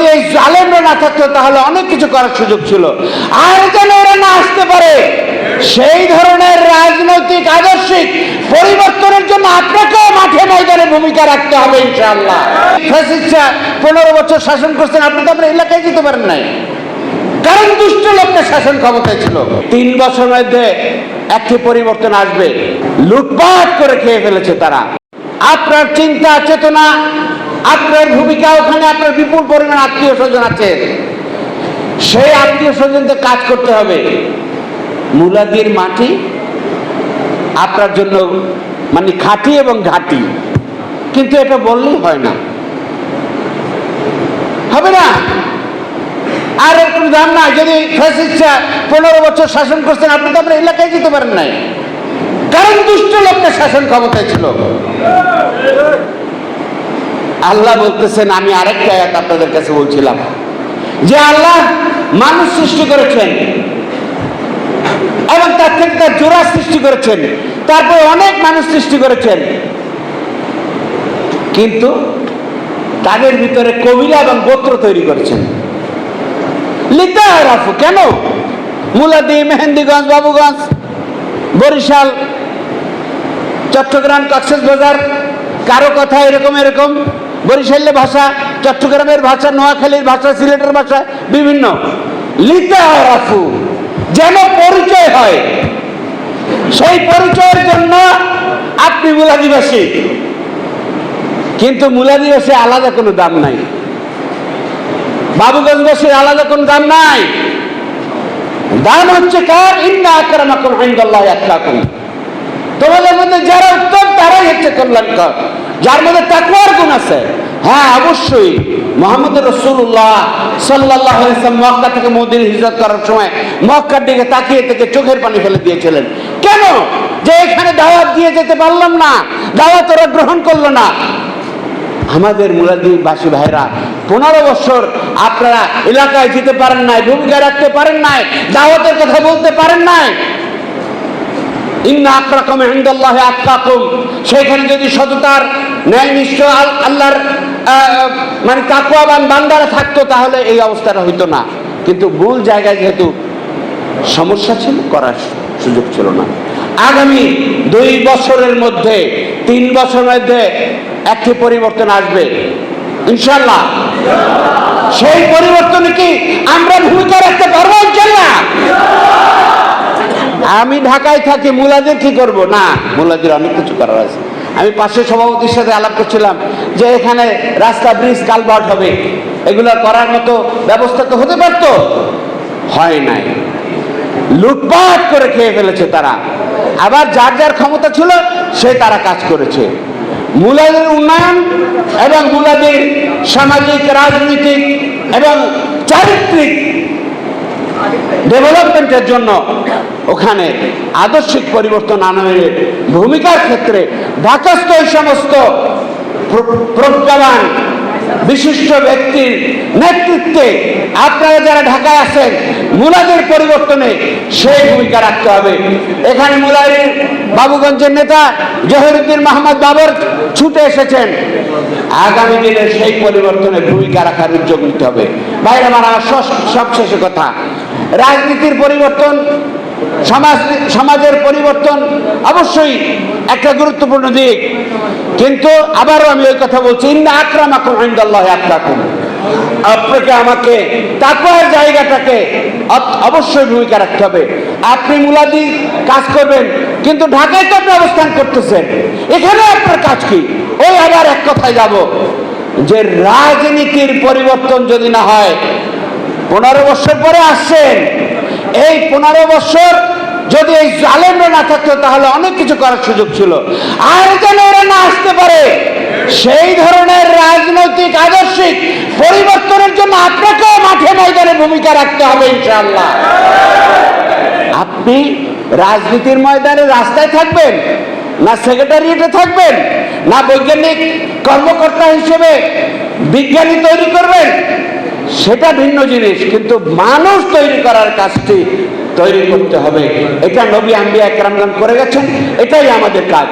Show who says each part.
Speaker 1: যদি এই জালেমরা না থাকতো, তাহলে অনেক কিছু করার সুযোগ ছিল। আর যেন ওরা না আসতে পারে, সেই ধরনের রাজনৈতিক, আদর্শিক পরিবর্তনের জন্য আপনাকেও মাঠে ময়দানে ভূমিকা রাখতে হবে, ইনশাআল্লাহ। ফ্যাসিস্টরা পনেরো বছর শাসন করছেন, আপনি তো আপনার এলাকায় যেতে পারেন নাই। কারণ দুষ্ট লোকটা শাসন ক্ষমতায় ছিল। তিন বছর মধ্যে একটি পরিবর্তন আসবে। লুটপাট করে খেয়ে ফেলেছে তারা। আপনার চিন্তা, চেতনা আপনার ভূমিকা ওখানে, আপনার বিপুল পরিমাণ আত্মীয় স্বজন আছে। সেই আত্মীয় স্বজনদের কাজ করতে হবে। মুলাদির মাটি আপনার জন্য মানে খাঁটি এবং ঘাটি। কিন্তু এটা বললেই হয় না। হবে না? আর একটু দাম না যদি পনেরো বছর শাসন করছেন, আপনি তো আপনার এলাকায় যেতে পারেন নাই। কারণ দুষ্ট লোকটা শাসন ক্ষমতায় ছিল। আল্লাহ বলতেছেন, আমি আরেকটা আয়াত আপনাদের কাছে বলছিলাম। যে আল্লাহ মানুষ সৃষ্টি করেছেন এবং তার থেকে তার জোড়া সৃষ্টি করেছেন, তারপরে অনেক মানুষ সৃষ্টি করেছেন। কিন্তু তাদের ভিতরে কবিরা এবং গোত্র তৈরি করেছেন। কেন? মুলাদি মেহেন্দিগঞ্জ, বাবুগঞ্জ, বরিশাল, চট্টগ্রাম, কক্সেস বাজার, কারও কথা এরকম এরকম। বরিশালের ভাষা, চট্টগ্রামের ভাষা, নোয়াখালীর ভাষা, সিলেটের ভাষা বিভিন্ন। লিখতে হয় রাফু যেন পরিচয় হয়। সেই পরিচয়ের জন্য আপনি মুলাদিবাসী। কিন্তু মুলাদিবাসী আলাদা কোনো দাম নাই। বাবুগঞ্জবাসীর আলাদা কোনো দাম নাই। দাম হচ্ছে কার? ইন্না আকরামাকুম ইনদাল্লাহি আতকাকুম। তোমাদের মধ্যে যারা উত্তম, তারাই হচ্ছে কল্যাণকর। যার মধ্যে তাকওয়ার গুণ আছে। হ্যাঁ অবশ্যই। মোহাম্মদ রসুল্লাহ সাল্লাহ মক্কা থেকে মদিন হিজরত করার সময় মক্কার দিকে তাকিয়ে থেকে চোখের পানি ফেলে দিয়েছিলেন। কেন? যে এখানে দাওয়াত দিয়ে যেতে পারলাম না, দাওয়াত ওরা গ্রহণ করল না। আমাদের মুরাদিবাসী ভাইরা, পনেরো বছর আপনারা এলাকায় যেতে পারেন নাই, ভূমিকা রাখতে পারেন নাই, দাওয়াতের কথা বলতে পারেন নাই। ইন্না আকরাকুম ইনদাল্লাহ আতকাকুম সেখানে যদি সততার ন্যায় নিশ্চয় আল্লাহর মানে তাকুয়াবান বান্দারা থাকতো, তাহলে এই অবস্থাটা হইতো না। কিন্তু ভুল জায়গায় যেহেতু সমস্যা ছিল, করার সুযোগ ছিল না। আগামী দুই বছরের মধ্যে, তিন বছরের মধ্যে একটি পরিবর্তন আসবে। ইনশাল্লাহ সেই পরিবর্তনে কি আমরা ভূমিকা রাখতে পারব ইনশাল্লাহ আমি ঢাকায় থাকি মুলাদের কি করব? না মুলাদের অনেক কিছু করার আছে। আমি পাশের সভাপতির সাথে আলাপ করছিলাম যে এখানে রাস্তা ব্রিজ কালভার্ট হবে। এগুলো করার মতো ব্যবস্থা তো হতে পারতো? হয় নাই। লুটপাট করে খেয়ে ফেলেছে তারা। আবার যার যার ক্ষমতা ছিল, সে তারা কাজ করেছে। মুলাদের উন্নয়ন এবং মুলাদের সামাজিক, রাজনৈতিক এবং চারিত্রিক ডেভেলপমেন্টের জন্য ওখানে আদর্শিক পরিবর্তন আনয়নের ভূমিকার ক্ষেত্রে ঢাকাস্থ এই সমস্ত প্র- প্রজ্ঞাবান বিশিষ্ট ব্যক্তির নেতৃত্বে আপনারা যারা ঢাকায় আছেন, মুলাদের পরিবর্তনে সেই ভূমিকা রাখতে হবে। এখানে মুলারির বাবুগঞ্জের নেতা জহরুদ্দিন মাহমদ বাবর ছুটে এসেছেন। আগামী দিনে সেই পরিবর্তনে ভূমিকা রাখার উদ্যোগ নিতে হবে। বাইরে আমার আমার সব- সবশেষে কথা, রাজনীতির পরিবর্তন সমাজ সমাজের পরিবর্তন অবশ্যই একটা গুরুত্বপূর্ণ দিক। কিন্তু আবারও আমি ওই কথা বলছি, ইন্না আকরাম আকরাকুম আপনাকে আমাকে তাকওয়ার জায়গাটাকে অবশ্যই ভূমিকা রাখতে হবে। আপনি মুলাদি কাজ করবেন, কিন্তু ঢাকায় তো আপনি অবস্থান করতেছেন। এখানে আপনার কাজ কি? ওই আবার এক কথায় যাব, যে রাজনীতির পরিবর্তন যদি না হয়, পনেরো বছর পরে আসছেন এই পনেরো বছর যদি এই জালেমরা না থাকতো, তাহলে অনেক কিছু করার সুযোগ ছিল। আর যেন ওরা না আসতে পারে, সেই ধরনের রাজনৈতিক, আদর্শিক পরিবর্তনের জন্য আপনাকেও মাঠে ময়দানে ভূমিকা রাখতে হবে, ইনশাআল্লাহ। আপনি রাজনীতির ময়দানে রাস্তায় থাকবেন, না সেক্রেটারিয়েটে থাকবেন, না বৈজ্ঞানিক কর্মকর্তা হিসেবে বিজ্ঞানী তৈরি করবেন সেটা ভিন্ন জিনিস, কিন্তু মানুষ তৈরি করার কাজটি তৈরি করতে হবে। এটা নবী আম্বিয়া একরামগান করে গেছেন, এটাই আমাদের কাজ।